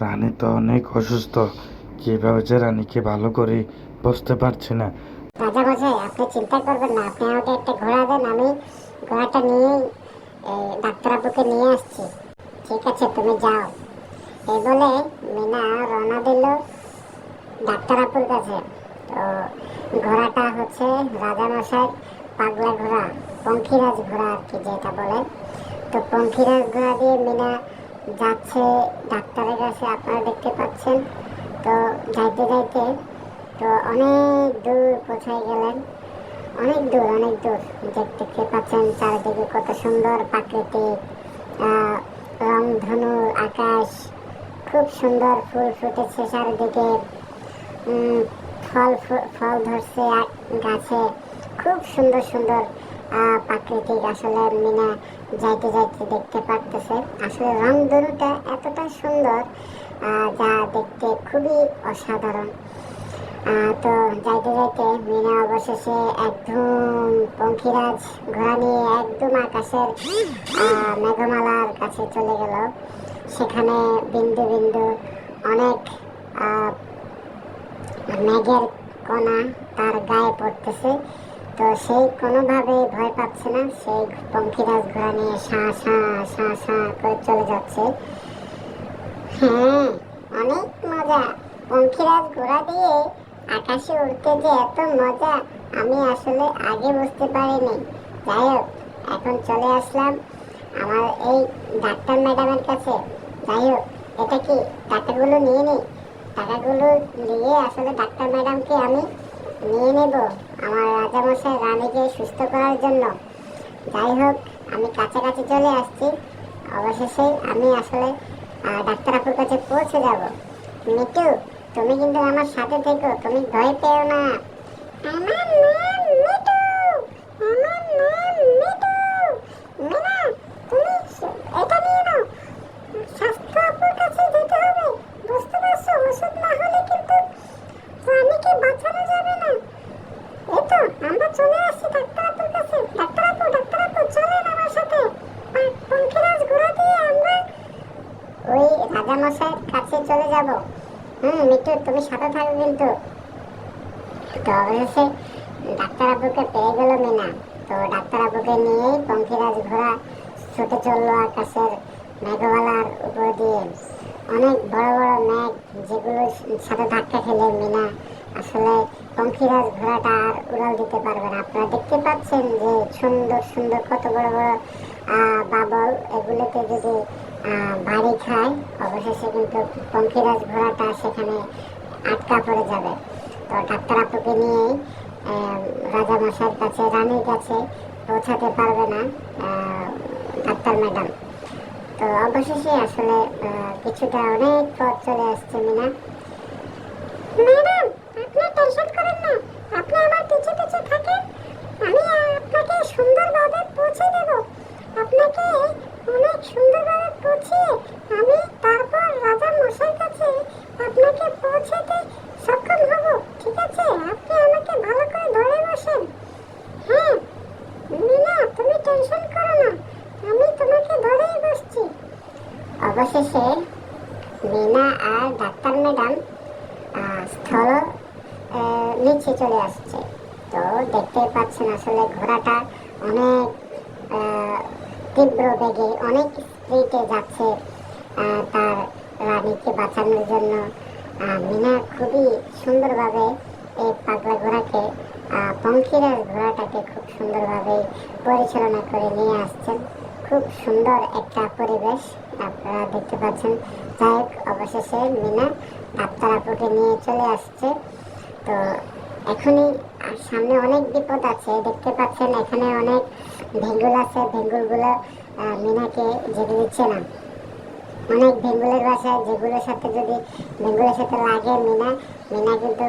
রানী তো অনেক অসুস্থ। কীভাবে যে রানীকে ভালো করে বুঝতে পারছি না। রাজা মশাই আপনি চিন্তা করবেন না আপনি আমাকে একটা ঘোড়া দেন আমি ঘোড়াটা নিয়েই এই, ডাক্তারবাবুকে নিয়ে আসছি। ঠিক আছে তুমি যাও। এই বলে মিনা রওনা দিল ডাক্তারবাবুর কাছে। তো ঘোড়াটা হচ্ছে রাজা মশাই পাগলা ঘোড়া পঙ্খিরাজ ঘোড়া আর কি যেটা বলে। তো পঙ্খিরাজ ঘোড়া দিয়ে মিনা যাচ্ছে ডাক্তারের কাছে আপনারা দেখতে পাচ্ছেন। তো যাইতে যাইতে তো অনেক দূর পৌঁছায় গেলেন। অনেক দূর অনেক দূর। দেখ- দেখতে পাচ্ছেন চারিদিকে কত সুন্দর প্রাকৃতিক আহ, রংধনু আকাশ। খুব সুন্দর ফুল ফুটেছে চারিদিকে। ফল ফল ধরছে গাছে। খুব সুন্দর সুন্দর প্রাকৃতিক আসলে মিনা যাইতে যাইতে দেখতে পারতেছে। আসলে রংধনুটা এতটা সুন্দর যা দেখতে খুবই অসাধারণ। তো যাইতে যাইতে মিনা অবশেষে একদম পঙ্খিরাজ ঘোড়া নিয়ে একদম আকাশের মেঘমালার কাছে চলে গেল। সেখানে বিন্দু বিন্দু অনেক মেঘের কণা তার গায়ে পড়তেছে। তো সেই কোনোভাবে ভয় পাচ্ছে না। সেই পঙ্খিরাজ ঘোড়া নিয়ে সাঁ সাঁ সাঁ সাঁ করে চলে যাচ্ছে। হ্যাঁ অনেক মজা। পঙ্খিরাজ ঘোড়া দিয়ে আকাশে উঠতে যে এত মজা, আমি আসলে আগে বুঝতে পারিনি। যাই হোক, এখন চলে আসলাম আমার এই ডাক্তার ম্যাডামের কাছে। যাই হোক, এটা কি টাকাগুলো নিয়ে নিই? টাকাগুলো নিয়ে আসলে ডাক্তার ম্যাডামকে আমি নিয়ে নেব আমার রাজামশাই রানীকে সুস্থ করার জন্য। যাই হোক, আমি কাছাকাছি চলে আসছি। অবশেষে আমি আসলে ডাক্তার আপুর কাছে পৌঁছে যাব। মিটু তুমি কিন্তু আমার সাথে থেকো, তুমি ভয় পেও না। আমার নাম রাজামশাইয়ের কাছে চলে যাব। হুম মিটু তুমি সাথে থাকো কিন্তু। তো অবশেষে ডাক্তার আবুকে পেয়ে গেল মিনা। তো ডাক্তার আবুকে নিয়েই পঙ্খিরাজ ঘোড়া ছুটে চলল আকাশের মেঘওয়ালার উপর দিয়ে। অনেক বড় বড় মেঘ যেগুলোর সাথে ধাক্কা খেলে মিনা। আসলে পঙ্খিরাজ ঘোড়াটা আর উড়াল দিতে পারবে না। আপনারা দেখতে পাচ্ছেন যে সুন্দর সুন্দর কত বড় বড় বাবল এগুলোতে যদি বাড়ি খায়, অবশেষে কিন্তু পঙ্খিরাজ ঘোড়াটা সেখানে আটকা পড়ে যাবে। তো ডাক্তার আপুকে নিয়েই রাজা মশাইয়ের কাছে, রানীর কাছে পৌঁছাতে পারবে না ডাক্তার ম্যাডাম। তো অবশেষে আসলে কিছুটা অনেক পথ চলে আসছে মিনা। সুন্দরভাবে পৌঁছিয়ে আমি তারপর রাজা মশাইয়ের কাছে আপনাকে পৌঁছাতে সক্ষম হব, ঠিক আছে? আপনি আমাকে ভালো করে ধরে বসেন। হ্যাঁ মিনা, তুমি টেনশন করো না, আমি তোমাকে ধরেই বসছি। অবশেষে মিনা আর ডাক্তার ম্যাডাম স্থল নিচে চলে আসছে। তো দেখতেই পাচ্ছেন আসলে ঘোড়াটা অনেক তীব্র বেগে অনেক স্পিডে যাচ্ছে তার রানীকে বাঁচানোর জন্য। মিনা খুবই সুন্দরভাবে এই পাগলা ঘোড়াকে আহ, ঘোড়াটাকে খুব সুন্দরভাবে পরিচালনা করে নিয়ে আসছেন। খুব সুন্দর একটা পরিবেশ আপনারা দেখতে পাচ্ছেন। যাই হোক অবশেষে মিনা ডাক্তার আপুকে নিয়ে চলে আসছে। তো এখনই সামনে অনেক বিপদ আছে, দেখতে পাচ্ছেন এখানে অনেক ভেঙ্গুল আছে, ভেঙ্গুলগুলো মিনাকে যেতে দিচ্ছে না। অনেক ভেঙ্গুলের বাসায় যেগুলোর সাথে যদি ভেঙ্গুলের সাথে লাগে মিনা মিনা কিন্তু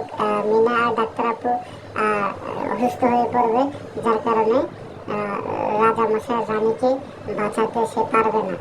মিনা আর ডাক্তার আপু অসুস্থ হয়ে পড়বে, যার কারণে রাজা মশাই রানীকে বাঁচাতে সে পারবে না।